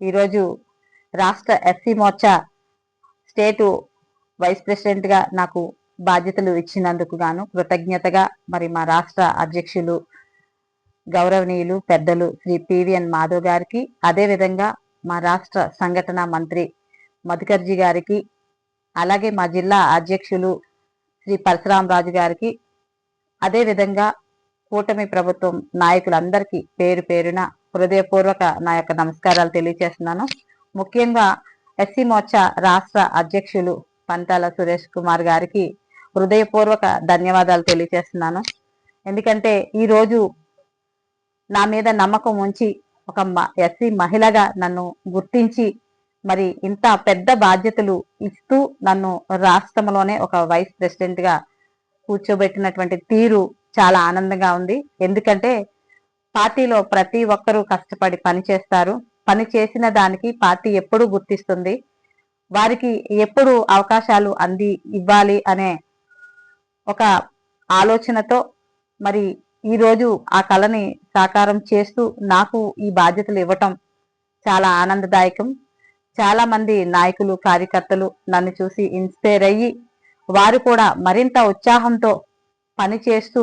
ఈరోజు రాష్ట్ర ఎస్సీ మోర్చా స్టేటు వైస్ ప్రెసిడెంట్గా నాకు బాధ్యతలు ఇచ్చినందుకు గాను కృతజ్ఞతగా మరి మా రాష్ట్ర అధ్యక్షులు గౌరవనీయులు పెద్దలు శ్రీ పివిఎన్ మాధవ్ గారికి అదేవిధంగా మా రాష్ట్ర సంఘటన మంత్రి మధుకర్జీ గారికి అలాగే మా జిల్లా అధ్యక్షులు శ్రీ పరశురామరాజు గారికి అదేవిధంగా కూటమి ప్రభుత్వం నాయకులందరికీ పేరు పేరున హృదయపూర్వక నా యొక్క నమస్కారాలు తెలియజేస్తున్నాను ముఖ్యంగా ఎస్సీ మోర్చా రాష్ట్ర అధ్యక్షులు పంతాల సురేష్ కుమార్ గారికి హృదయపూర్వక ధన్యవాదాలు తెలియజేస్తున్నాను ఎందుకంటే ఈరోజు నా మీద నమ్మకం ఉంచి ఒక ఎస్సీ మహిళగా నన్ను గుర్తించి మరి ఇంత పెద్ద బాధ్యతలు ఇస్తూ నన్ను రాష్ట్రంలోనే ఒక వైస్ ప్రెసిడెంట్గా కూర్చోబెట్టినటువంటి తీరు చాలా ఆనందంగా ఉంది. ఎందుకంటే పార్టీలో ప్రతి ఒక్కరూ కష్టపడి పని చేస్తారు. పని చేసిన దానికి పార్టీ ఎప్పుడు గుర్తిస్తుంది. వారికి ఎప్పుడు అవకాశాలు అంది ఇవ్వాలి అనే ఒక ఆలోచనతో మరి ఈరోజు ఆ కళని సాకారం చేస్తూ నాకు ఈ బాధ్యతలు ఇవ్వటం చాలా ఆనందదాయకం. చాలా మంది నాయకులు కార్యకర్తలు నన్ను చూసి ఇన్స్పైర్ అయ్యి వారు కూడా మరింత ఉత్సాహంతో పనిచేస్తూ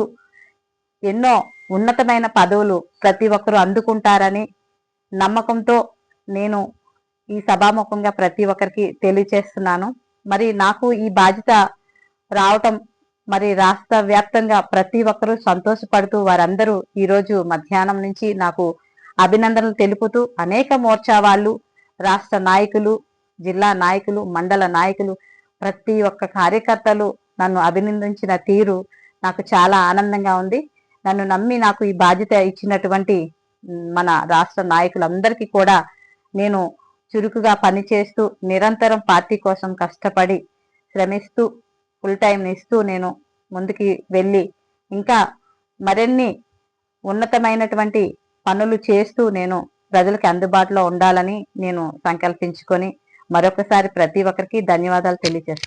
ఎన్నో ఉన్నతమైన పదవులు ప్రతి ఒక్కరూ అందుకుంటారని నమ్మకంతో నేను ఈ సభాముఖంగా ప్రతి ఒక్కరికి తెలియచేస్తున్నాను. మరి నాకు ఈ బాధ్యత రావటం మరి రాష్ట్ర వ్యాప్తంగా ప్రతి ఒక్కరూ సంతోషపడుతూ వారందరూ ఈరోజు మధ్యాహ్నం నుంచి నాకు అభినందనలు తెలుపుతూ అనేక మోర్చా వాళ్ళు రాష్ట్ర నాయకులు జిల్లా నాయకులు మండల నాయకులు ప్రతి ఒక్క కార్యకర్తలు నన్ను అభినందించిన తీరు నాకు చాలా ఆనందంగా ఉంది. నన్ను నమ్మి నాకు ఈ బాధ్యత ఇచ్చినటువంటి మన రాష్ట్ర నాయకులందరికీ కూడా నేను చురుకుగా పనిచేస్తూ నిరంతరం పార్టీ కోసం కష్టపడి శ్రమిస్తూ ఫుల్ టైం ఇస్తూ నేను ముందుకి వెళ్ళి ఇంకా మరిన్ని ఉన్నతమైనటువంటి పనులు చేస్తూ నేను ప్రజలకు అందుబాటులో ఉండాలని నేను సంకల్పించుకొని మరొకసారి ప్రతి ఒక్కరికి ధన్యవాదాలు తెలియజేస్తాను